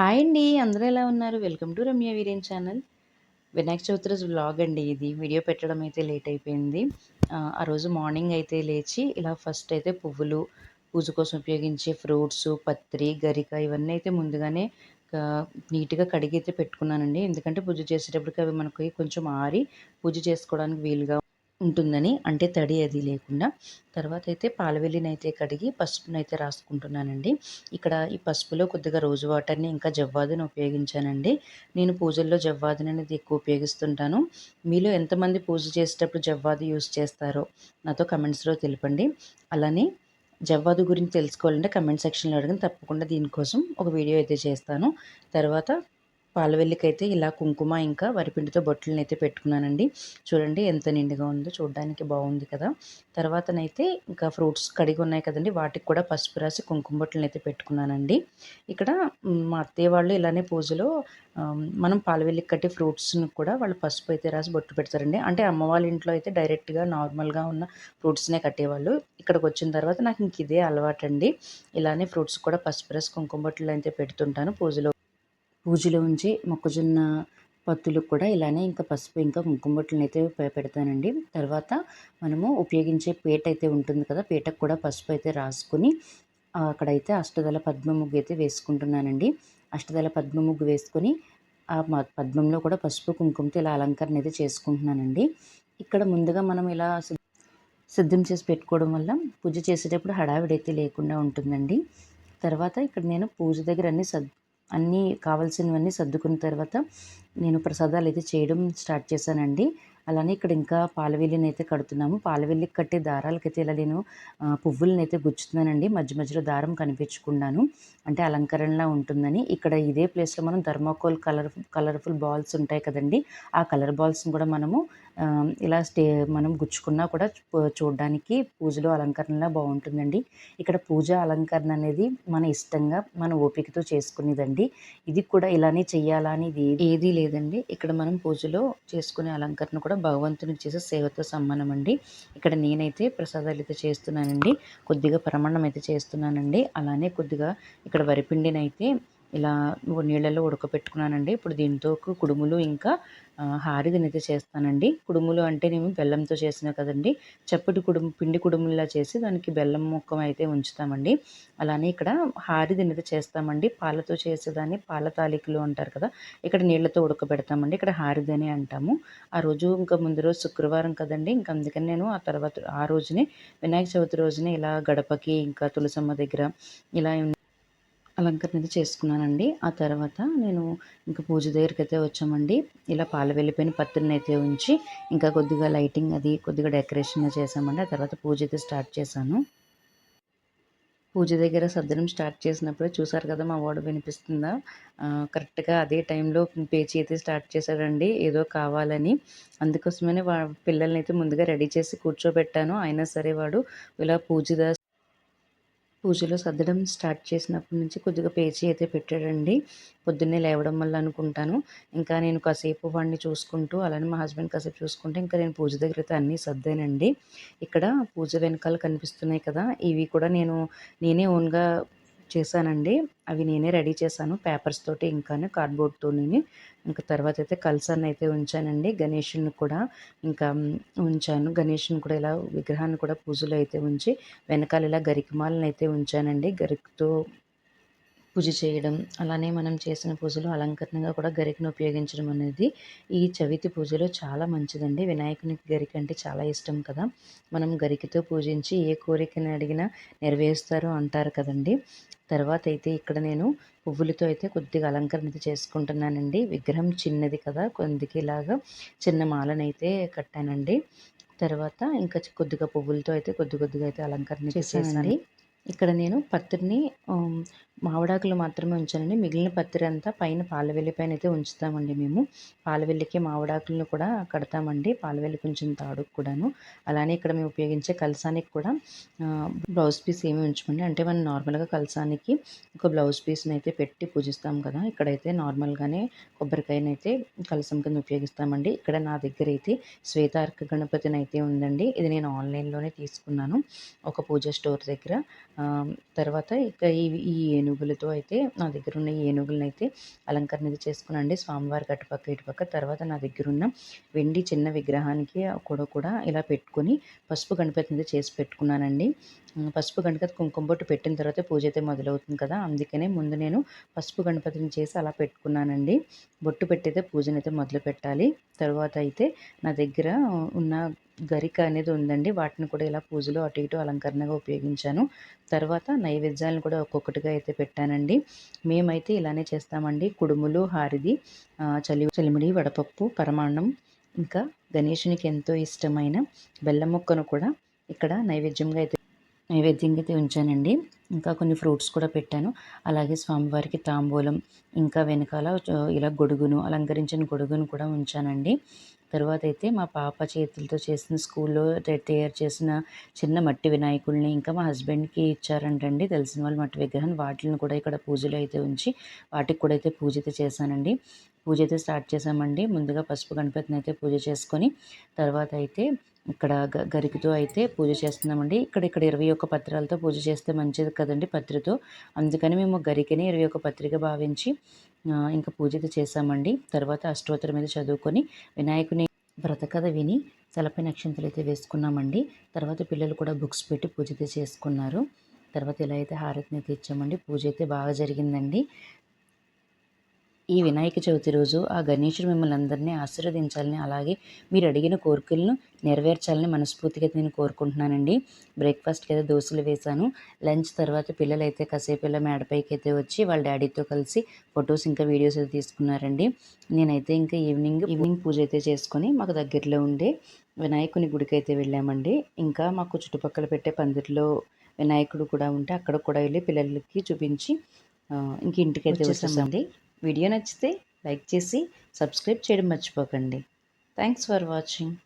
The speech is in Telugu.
హాయ్ అండి అందరూ ఎలా ఉన్నారు? Welcome to Ramya Veeren channel. Vinayaka Chavithi రోజు వ్లాగ్ అండి ఇది. వీడియో పెట్టడం అయితే లేట్ అయిపోయింది. ఆ రోజు మార్నింగ్ అయితే లేచి ఇలా ఫస్ట్ అయితే పువ్వులు పూజ కోసం ఉపయోగించే ఫ్రూట్స్ పత్రి గరిక ఇవన్నీ అయితే ముందుగానే నీట్గా కడిగి అయితే పెట్టుకున్నానండి. ఎందుకంటే పూజ చేసేటప్పటికి అవి మనకి కొంచెం ఆరి పూజ చేసుకోవడానికి వీలుగా ఉంటుందని అంటే తడి అది లేకుండా. తర్వాత అయితే పాలవెల్లినైతే కడిగి పసుపునైతే రాసుకుంటున్నానండి. ఇక్కడ ఈ పసుపులో కొద్దిగా రోజు వాటర్ని ఇంకా జవ్వాదుని ఉపయోగించానండి. నేను పూజల్లో జవ్వాదు అనేది ఎక్కువ ఉపయోగిస్తుంటాను. మీలో ఎంతమంది పూజ చేసేటప్పుడు జవ్వాదు యూస్ చేస్తారో నాతో కమెంట్స్లో తెలిపండి. అలానే జవ్వాదు గురించి తెలుసుకోవాలంటే కమెంట్ సెక్షన్లో అడిగిన తప్పకుండా దీనికోసం ఒక వీడియో అయితే చేస్తాను. తర్వాత పాలవెల్లికైతే ఇలా కుంకుమ ఇంకా వరిపిండితో బొట్టలను అయితే పెట్టుకున్నానండి. చూడండి ఎంత నిండుగా ఉందో చూడడానికి బాగుంది కదా. తర్వాతనైతే ఇంకా ఫ్రూట్స్ కడిగి ఉన్నాయి కదండి. వాటికి కూడా పసుపు రాసి కుంకుమ బొట్టలను అయితే పెట్టుకున్నానండి. ఇక్కడ మా అత్తయ్య వాళ్ళు ఇలానే పూజలో మనం పాలవెల్లికి కట్టి ఫ్రూట్స్ని కూడా వాళ్ళు పసుపు అయితే రాసి బొట్టు పెడతారండి. అంటే అమ్మ వాళ్ళ ఇంట్లో అయితే డైరెక్ట్గా నార్మల్గా ఉన్న ఫ్రూట్స్నే కట్టేవాళ్ళు. ఇక్కడికి వచ్చిన తర్వాత నాకు ఇంక ఇదే అలవాటండి. ఇలానే ఫ్రూట్స్ కూడా పసుపు రాసి కుంకుమ బొట్టలు అయితే పెడుతుంటాను పూజలో. పూజలో ఉంచి మొక్కజొన్న పత్తులకు కూడా ఇలానే ఇంకా పసుపు ఇంకా కుంకుమబొట్లను అయితే పెడతానండి తర్వాత మనము ఉపయోగించే పీట అయితే ఉంటుంది కదా పీటకు కూడా పసుపు అయితే రాసుకుని అక్కడైతే అష్టదళ పద్మ ముగ్గు అయితే వేసుకుంటున్నానండి. అష్టదళ పద్మ ముగ్గు వేసుకొని ఆ పద్మంలో కూడా పసుపు కుంకుమతో ఇలా అలంకరణ అయితే చేసుకుంటున్నానండి. ఇక్కడ ముందుగా మనం ఇలా సిద్ధం చేసి పెట్టుకోవడం వల్ల పూజ చేసేటప్పుడు హడావిడైతే లేకుండా ఉంటుందండి. తర్వాత ఇక్కడ నేను పూజ దగ్గర అన్ని సద్ అన్నీ కావాల్సినవన్నీ సర్దుకున్న తర్వాత నేను ప్రసాదాలు అయితే చేయడం స్టార్ట్ చేశానండి. అలానే ఇక్కడ ఇంకా పాలవెల్లిని అయితే కడుతున్నాము. పాలవెల్లికి కట్టే దారాలకైతే ఇలా నేను పువ్వులను అయితే గుచ్చుతున్నానండి. మధ్య మధ్యలో దారం కనిపించుకున్నాను. అంటే అలంకరణలా ఉంటుందని. ఇక్కడ ఇదే ప్లేస్లో మనం థర్మాకోల్ కలర్ కలర్ఫుల్ బాల్స్ ఉంటాయి కదండి. ఆ కలర్ బాల్స్ని కూడా మనము ఇలా స్టే మనం గుచ్చుకున్నా కూడా చూడడానికి పూజలో అలంకరణలా బాగుంటుందండి. ఇక్కడ పూజ అలంకరణ అనేది మన ఇష్టంగా మన ఓపికతో చేసుకునేదండి. ఇది కూడా ఇలానే చెయ్యాలా అని ఏది లేదండి. ఇక్కడ మనం పూజలో చేసుకునే అలంకరణ కూడా భగవంతునికి చేసే సేవతో సమానం అండి. ఇక్కడ నేనైతే ప్రసాదాలు అయితే చేస్తున్నానండి. కొద్దిగా ప్రమాణం అయితే చేస్తున్నానండి. అలానే కొద్దిగా ఇక్కడ వరిపిండినైతే ఇలా నీళ్ళలో ఉడకపెట్టుకున్నానండి. ఇప్పుడు దీంతో కుడుములు ఇంకా హారిదనైతే చేస్తానండి. కుడుములు అంటే నేను బెల్లంతో చేసినా కదండి. చప్పటి కుడుము పిండి కుడుములా చేసి దానికి బెల్లం ముక్క అయితే ఉంచుతామండి. అలానే ఇక్కడ హారిదనైతే చేస్తామండి. పాలతో చేసేదాన్ని పాల తాలికలు అంటారు కదా. ఇక్కడ నీళ్ళతో ఉడకబెడతామండి. ఇక్కడ హారిదని అంటాము. ఆ రోజు ఇంకా ముందు రోజు శుక్రవారం కదండి. ఇంకా అందుకని నేను ఆ తర్వాత ఆ రోజునే వినాయక చవితి రోజునే ఇలా గడపకి ఇంకా తులసమ్మ దగ్గర ఇలా అలంకరణ అయితే చేసుకున్నానండి. ఆ తర్వాత నేను ఇంకా పూజ దగ్గరికి అయితే వచ్చామండి. ఇలా పాలు వెళ్ళిపోయిన పత్రిని అయితే ఉంచి ఇంకా కొద్దిగా లైటింగ్ అది కొద్దిగా డెకరేషన్ చేసామండి ఆ తర్వాత పూజ అయితే స్టార్ట్ చేశాను. పూజ దగ్గర సర్దనం స్టార్ట్ చేసినప్పుడు చూసారు కదా మా వాడు వినిపిస్తుందా? కరెక్ట్గా అదే టైంలో పేచి అయితే స్టార్ట్ చేశాడండి. ఏదో కావాలని. అందుకోసమనే వా పిల్లల్ని అయితే ముందుగా రెడీ చేసి కూర్చోబెట్టాను. అయినా సరే వాడు ఇలా పూజ పూజలో సర్దడం స్టార్ట్ చేసినప్పటి నుంచి కొద్దిగా పేచీ అయితే పెట్టాడండి. పొద్దున్నే లేవడం వల్ల అనుకుంటాను. ఇంకా నేను కాసేపు వాడిని చూసుకుంటూ అలానే మా హస్బెండ్ కాసేపు చూసుకుంటే ఇంకా నేను పూజ దగ్గర అయితే అన్నీ సర్దానండి. ఇక్కడ పూజ వెనకాల కనిపిస్తున్నాయి కదా ఇవి కూడా నేను నేనే ఓన్గా చేశానండి. అవి నేనే రెడీ చేశాను. పేపర్స్ తోటి ఇంకా కార్డ్బోర్డ్తోని ఇంకా తర్వాత అయితే కలసాన్ని అయితే ఉంచానండి. గణేషుని కూడా ఇంకా ఉంచాను. గణేషుని కూడా ఇలా విగ్రహాన్ని కూడా పూజలు అయితే ఉంచి వెనకాల ఇలా గరికమాలను అయితే ఉంచానండి. గరికతో పూజ చేయడం అలానే మనం చేసిన పూజలు అలంకరణగా కూడా గరికను ఉపయోగించడం అనేది ఈ చవితి పూజలో చాలా మంచిదండి. వినాయకునికి గరిక అంటే చాలా ఇష్టం కదా. మనం గరికతో పూజించి ఏ కోరికని అడిగినా నెరవేరుస్తారు అంటారు కదండి. తర్వాత అయితే ఇక్కడ నేను పువ్వులతో అయితే కొద్దిగా అలంకరణ అయితే చేసుకుంటున్నానండి. విగ్రహం చిన్నది కదా కొద్దిగా ఇలాగా చిన్న మాలనైతే కట్టానండి. తర్వాత ఇంకా కొద్దిగా పువ్వులతో అయితే కొద్ది కొద్దిగా అయితే అలంకరణ చేసేసాను ఇక్కడ నేను పత్రిని మామిడాకులు మాత్రమే ఉంచానండి. మిగిలిన పత్తిరి అంతా పైన పాలవెల్లి పైన అయితే ఉంచుతామండి మేము. పాలవెల్లికి మామిడాకులను కూడా కడతామండి. పాలవెల్లి కొంచెం తాడుకు కూడాను. అలానే ఇక్కడ మేము ఉపయోగించే కలసానికి కూడా బ్లౌజ్ పీస్ ఏమి ఉంచమండి. అంటే మనం నార్మల్గా కలసానికి ఒక బ్లౌజ్ పీస్ని అయితే పెట్టి పూజిస్తాం కదా. ఇక్కడైతే నార్మల్గానే కొబ్బరికాయనైతే కలసం కింద ఉపయోగిస్తామండి. ఇక్కడ నా దగ్గర అయితే శ్వేతార్క గణపతిని అయితే ఉందండి. ఇది నేను ఆన్లైన్లోనే తీసుకున్నాను. ఒక పూజ స్టోర్ దగ్గర. తర్వాత ఇక ఈ ఈ ఏనుగులతో అయితే నా దగ్గర ఉన్న ఈ ఏనుగులను అయితే అలంకరణ ఇది చేసుకున్నానండి. స్వామివారికి అటుపక్క, ఇటుపక్క. తర్వాత నా దగ్గర ఉన్న వెండి చిన్న విగ్రహానికి కూడా కూడా ఇలా పెట్టుకొని పసుపు గణపతి మీద చేసి పెట్టుకున్నానండి. పసుపు గణపతి కుంకుమ బొట్టు పెట్టిన తర్వాత పూజ అయితే మొదలవుతుంది కదా! అందుకనే ముందు నేను పసుపు గణపతిని చేసి అలా పెట్టుకున్నానండి. బొట్టు పెట్టయితే పూజనైతే మొదలుపెట్టాలి. తర్వాత అయితే నా దగ్గర ఉన్న గరిక అనేది ఉందండి. వాటిని కూడా ఇలా పూజలో అటు ఇటు అలంకరణగా ఉపయోగించాను. తర్వాత నైవేద్యాలను కూడా ఒక్కొక్కటిగా అయితే పెట్టానండి. మేమైతే ఇలానే చేస్తామండి. కుడుములు, హారిది, చలి చలిమిడి, వడపప్పు, పరమాన్నం ఇంకా గణేషునికి ఎంతో ఇష్టమైన బెల్లం ముక్కను కూడా ఇక్కడ నైవేద్యంగా అయితే నైవేద్యంగా అయితే ఉంచానండి. ఇంకా కొన్ని ఫ్రూట్స్ కూడా పెట్టాను. అలాగే స్వామివారికి తాంబూలం, ఇంకా వెనకాల ఇలా గొడుగును అలంకరించిన గొడుగును కూడా ఉంచానండి. తర్వాత అయితే మా పాప చేతులతో చేసిన స్కూల్లో తయారు చేసిన చిన్న మట్టి వినాయకుల్ని ఇంకా మా హస్బెండ్‌కి ఇచ్చారంటండి తెలిసిన వాళ్ళు మట్టి విగ్రహం వాటిని కూడా ఇక్కడ పూజలో అయితే ఉంచి వాటికి కూడా అయితే పూజ అయితే చేశానండి. పూజ అయితే స్టార్ట్ చేశామండి. ముందుగా పసుపు గణపతిని అయితే పూజ చేసుకొని తర్వాత అయితే ఇక్కడ గ గరికతో అయితే పూజ చేస్తున్నామండి. ఇక్కడ ఇక్కడ 21 పత్రాలతో పూజ చేస్తే మంచిది కదండి పత్రితో. అందుకని మేము గరికని 21 పత్రిగా భావించి ఇంకా పూజ చేసామండి చేశామండి. తర్వాత అష్టోత్తరం మీద చదువుకొని వినాయకుని వ్రతకథ విని తలపై నక్షంతలు అయితే వేసుకున్నామండి. తర్వాత పిల్లలు కూడా బుక్స్ పెట్టి పూజ చేసుకున్నారు. తర్వాత ఇలా అయితే హారతిని అయితే ఇచ్చామండి. పూజ అయితే బాగా జరిగిందండి. ఈ వినాయక చవితి రోజు ఆ గణేశుడు మిమ్మల్ని అందరినీ ఆశీర్వదించాలని, అలాగే మీరు అడిగిన కోరికలను నెరవేర్చాలని మనస్ఫూర్తిగా అయితే నేను కోరుకుంటున్నానండి. బ్రేక్‌ఫాస్ట్‌కి అయితే దోసలు వేశాను. లంచ్ తర్వాత పిల్లలైతే కాసేపు ఇలా మేడపైకి అయితే వచ్చి వాళ్ళ డ్యాడీతో కలిసి ఫోటోస్ ఇంకా వీడియోస్ అయితే తీసుకున్నారండి. నేనైతే ఇంకా ఈవినింగ్ ఈవినింగ్ పూజ అయితే చేసుకొని మాకు దగ్గరలో ఉండే వినాయకుని గుడికైతే వెళ్ళామండి. ఇంకా మాకు చుట్టుపక్కల పెట్టే పందిరిలో వినాయకుడు కూడా ఉంటే అక్కడికి కూడా వెళ్ళి పిల్లలకి చూపించి ఇంక ఇంటికైతే వచ్చేసామండి. వీడియో నచ్చితే లైక్ చేసి సబ్స్క్రైబ్ చేయడం మర్చిపోకండి. Thanks for watching.